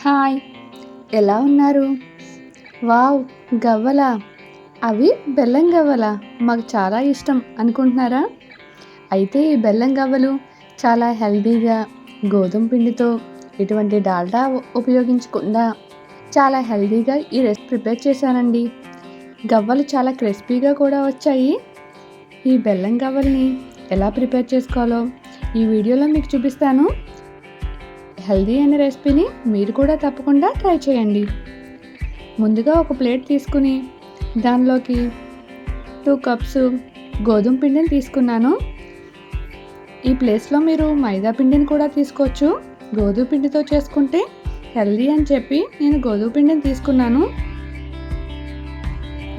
Hi. ఎలా ఉన్నారు? Wow గవ్వల. అవి బెల్లం గవ్వల. మాకు చాలా ఇష్టం అనుకుంటున్నారా? అయితే ఈ బెల్లం గవ్వలు చాలా హెల్దీగా గోధుమ పిండితో ఎటువంటి డాల్డా ఉపయోగించకుండా చాలా హెల్దీగా ఈ రెసిపీ ప్రిపేర్ చేశానండి. గవ్వలు చాలా క్రిస్పీగా కూడా వచ్చాయి. ఈ బెల్లం గవ్వల్ని ఎలా ప్రిపేర్ చేసుకోవాలో ఈ వీడియోలో మీకు చూపిస్తాను. హెల్దీ అయిన రెసిపీని మీరు కూడా తప్పకుండా ట్రై చేయండి. ముందుగా ఒక ప్లేట్ తీసుకుని దానిలోకి టూ కప్స్ గోధుమ పిండిని తీసుకున్నాను. ఈ ప్లేస్లో మీరు మైదా పిండిని కూడా తీసుకోవచ్చు. గోధుమ పిండితో చేసుకుంటే హెల్దీ అని చెప్పి నేను గోధుమ పిండిని తీసుకున్నాను.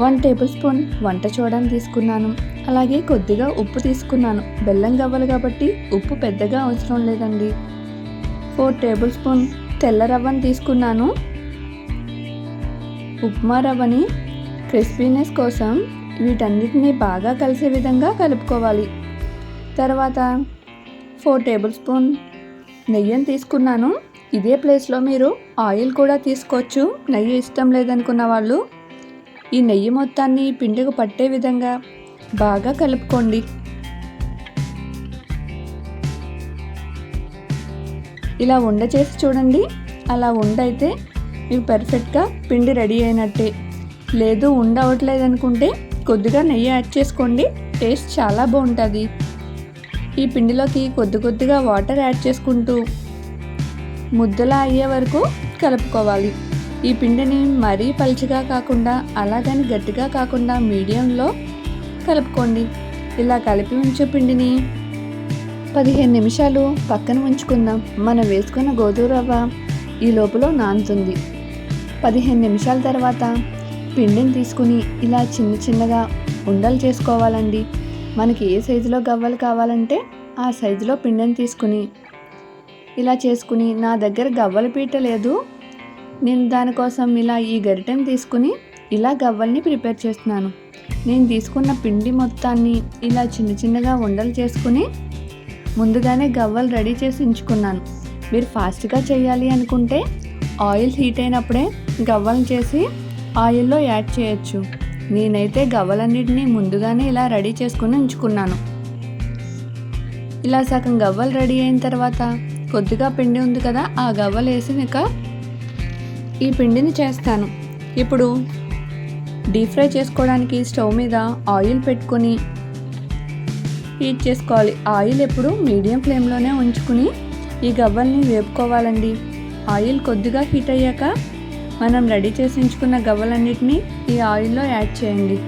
వన్ టేబుల్ స్పూన్ వంట చూడని తీసుకున్నాను. అలాగే కొద్దిగా ఉప్పు తీసుకున్నాను. బెల్లం గవ్వలు కాబట్టి ఉప్పు పెద్దగా అవసరం లేదండి. ఫోర్ టేబుల్ స్పూన్ తెల్ల రవ్వని తీసుకున్నాను. ఉప్మా రవ్వని క్రిస్పీనెస్ కోసం వీటన్నిటిని బాగా కలిసే విధంగా కలుపుకోవాలి. తర్వాత ఫోర్ టేబుల్ స్పూన్ నెయ్యిని తీసుకున్నాను. ఇదే ప్లేస్లో మీరు ఆయిల్ కూడా తీసుకోవచ్చు. నెయ్యి ఇష్టం లేదనుకున్న వాళ్ళు ఈ నెయ్యి మొత్తాన్ని పిండికి పట్టే విధంగా బాగా కలుపుకోండి. ఇలా ఉండ చేసి చూడండి. అలా ఉండైతే మీకు పర్ఫెక్ట్గా పిండి రెడీ అయినట్టే. లేదు ఉండ అవ్వట్లేదు అనుకుంటే కొద్దిగా నెయ్యి యాడ్ చేసుకోండి. టేస్ట్ చాలా బాగుంటుంది. ఈ పిండిలోకి కొద్ది కొద్దిగా వాటర్ యాడ్ చేసుకుంటూ ముద్దలా అయ్యే వరకు కలుపుకోవాలి. ఈ పిండిని మరీ పలుచగా కాకుండా అలాగని గట్టిగా కాకుండా మీడియంలో కలుపుకోండి. ఇలా కలిపి ఉంచే పిండిని పదిహేను నిమిషాలు పక్కన ఉంచుకుందాం. మనం వేసుకున్న గోధుమ రవ్వ ఈ లోపల నానుతుంది. పదిహేను నిమిషాల తర్వాత పిండిని తీసుకుని ఇలా చిన్న చిన్నగా ఉండలు చేసుకోవాలండి. మనకి ఏ సైజులో గవ్వలు కావాలంటే ఆ సైజులో పిండిని తీసుకుని ఇలా చేసుకుని నా దగ్గర గవ్వల పీట లేదు. నేను దానికోసం ఇలా ఈ గరిటెని తీసుకుని ఇలా గవ్వల్ని ప్రిపేర్ చేస్తున్నాను. నేను తీసుకున్న పిండి మొత్తాన్ని ఇలా చిన్న చిన్నగా ఉండలు చేసుకుని ముందుగానే గవ్వలు రెడీ చేసి ఉంచుకున్నాను. మీరు ఫాస్ట్గా చేయాలి అనుకుంటే ఆయిల్ హీట్ అయినప్పుడే గవ్వలను చేసి ఆయిల్లో యాడ్ చేయొచ్చు. నేనైతే గవ్వలన్నిటిని ముందుగానే ఇలా రెడీ చేసుకుని ఉంచుకున్నాను. ఇలా సగం గవ్వలు రెడీ అయిన తర్వాత కొద్దిగా పిండి ఉంది కదా ఆ గవ్వలు వేసి ఇక ఈ పిండిని చేస్తాను. ఇప్పుడు డీప్ ఫ్రై చేసుకోవడానికి స్టవ్ మీద ఆయిల్ పెట్టుకొని హీట్ చేసుకోవాలి. ఆయిల్ ఎప్పుడు మీడియం ఫ్లేమ్లోనే ఉంచుకుని ఈ గవ్వల్ని వేపుకోవాలండి. ఆయిల్ కొద్దిగా హీట్ అయ్యాక మనం రెడీ చేసి ఉంచుకున్న గవ్వలన్నిటినీ ఈ ఆయిల్లో యాడ్ చేయండి.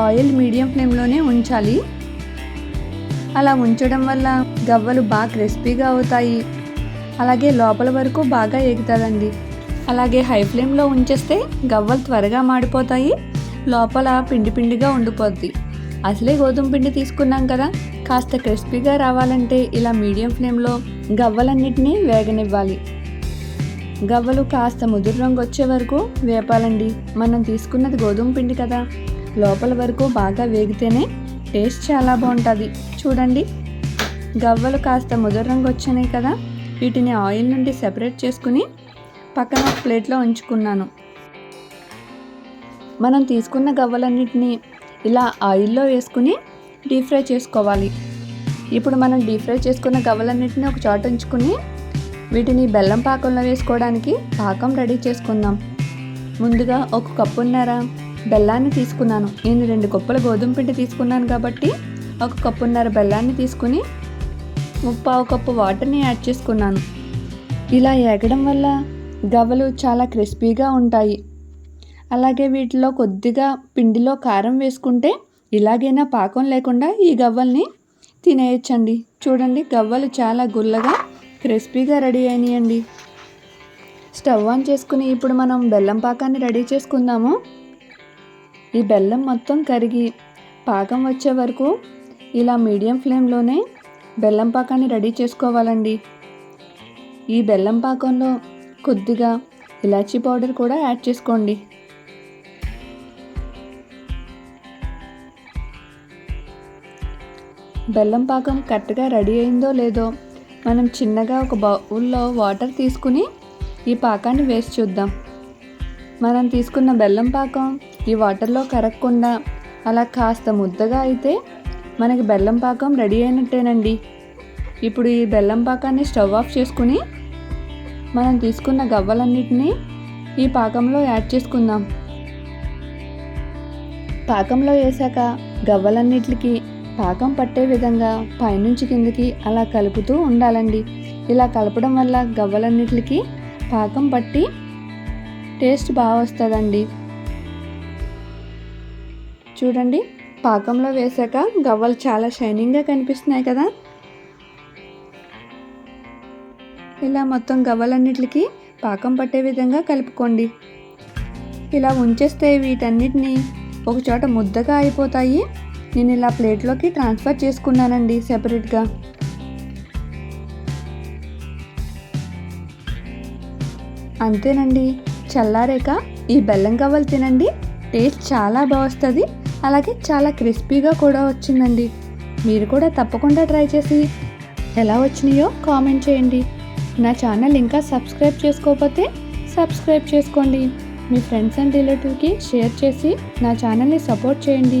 ఆయిల్ మీడియం ఫ్లేమ్లోనే ఉంచాలి. అలా ఉంచడం వల్ల గవ్వలు బాగా క్రిస్పీగా అవుతాయి. అలాగే లోపల వరకు బాగా ఎగుతుందండి అలాగే హై ఫ్లేమ్లో ఉంచేస్తే గవ్వలు త్వరగా మాడిపోతాయి. లోపల పిండి పిండిగా ఉండిపోద్ది. అసలే గోధుమ పిండి తీసుకున్నాం కదా. కాస్త క్రిస్పీగా రావాలంటే ఇలా మీడియం ఫ్లేమ్లో గవ్వలన్నిటినీ వేగనివ్వాలి. గవ్వలు కాస్త ముదురు రంగు వచ్చే వరకు వేపాలండి. మనం తీసుకున్నది గోధుమ పిండి కదా. లోపల వరకు బాగా వేగితేనే టేస్ట్ చాలా బాగుంటుంది. చూడండి. గవ్వలు కాస్త ముదురు రంగు వచ్చినాయి కదా. వీటిని ఆయిల్ నుండి సెపరేట్ చేసుకుని పక్కన ఒక ప్లేట్లో ఉంచుకున్నాను. మనం తీసుకున్న గవ్వలన్నిటిని ఇలా ఆయిల్లో వేసుకుని డీప్ ఫ్రై చేసుకోవాలి. ఇప్పుడు మనం డీప్ ఫ్రై చేసుకున్న గవ్వలన్నింటినీ ఒక చోట ఉంచుకుని వీటిని బెల్లం పాకంలో వేసుకోవడానికి పాకం రెడీ చేసుకుందాం. ముందుగా ఒక కప్పున్నర బెల్లాన్ని తీసుకున్నాను. నేను రెండు కప్పుల గోధుమ పిండి తీసుకున్నాను కాబట్టి ఒక కప్పున్నర బెల్లాన్ని తీసుకుని ముప్పావు కప్పు వాటర్ని యాడ్ చేసుకున్నాను. ఇలా ఏగడం వల్ల గవ్వలు చాలా క్రిస్పీగా ఉంటాయి. అలాగే వీటిలో కొద్దిగా పిండిలో కారం వేసుకుంటే ఇలాగైనా పాకం లేకుండా ఈ గవ్వల్ని తినేయచ్చండి. చూడండి గవ్వలు చాలా గుల్లగా క్రిస్పీగా రెడీ అయినాయండి. స్టవ్ ఆన్ చేసుకుని ఇప్పుడు మనం బెల్లం పాకాన్ని రెడీ చేసుకుందాము. ఈ బెల్లం మొత్తం కరిగి పాకం వచ్చే వరకు ఇలా మీడియం ఫ్లేమ్లోనే బెల్లం పాకాన్ని రెడీ చేసుకోవాలండి. ఈ బెల్లం పాకంలో కొద్దిగా ఇలాచీ పౌడర్ కూడా యాడ్ చేసుకోండి. బెల్లం పాకం కరెక్ట్గా రెడీ అయిందో లేదో మనం చిన్నగా ఒక బౌల్లో వాటర్ తీసుకుని ఈ పాకాన్ని వేసి చూద్దాం. మనం తీసుకున్న బెల్లం పాకం ఈ వాటర్లో కరగకుండా అలా కాస్త ముద్దగా అయితే మనకి బెల్లం పాకం రెడీ అయినట్టేనండి. ఇప్పుడు ఈ బెల్లం పాకాన్ని స్టవ్ ఆఫ్ చేసుకుని మనం తీసుకున్న గవ్వలన్నిటినీ ఈ పాకంలో యాడ్ చేసుకుందాం. పాకంలో వేసాక గవ్వలన్నిటికి పాకం పట్టే విధంగా పైనుంచి కిందకి అలా కలుపుతూ ఉండాలండి. ఇలా కలపడం వల్ల గవ్వలన్నిటికి పాకం పట్టి టేస్ట్ బాగా వస్తుందండి. చూడండి పాకంలో వేసాక గవ్వలు చాలా షైనింగ్గా కనిపిస్తున్నాయి కదా. ఇలా మొత్తం గవ్వలన్నిటికి పాకం పట్టే విధంగా కలుపుకోండి. ఇలా ఉంచేస్తే వీటన్నిటిని ఒకచోట ముద్దగా అయిపోతాయి. నేను ఇలా ప్లేట్లోకి ట్రాన్స్ఫర్ చేసుకున్నానండి సెపరేట్గా. అంతేనండి చల్లారాక ఈ బెల్లం కవ్వలు తినండి టేస్ట్ చాలా బాగుస్తుంది అలాగే చాలా క్రిస్పీగా కూడా వచ్చిందండి. మీరు కూడా తప్పకుండా ట్రై చేసి ఎలా వచ్చినాయో కామెంట్ చేయండి. నా ఛానల్ ఇంకా సబ్స్క్రైబ్ చేసుకోకపోతే సబ్స్క్రైబ్ చేసుకోండి. మీ ఫ్రెండ్స్ అండ్ రిలేటివ్కి షేర్ చేసి నా ఛానల్ని సపోర్ట్ చేయండి.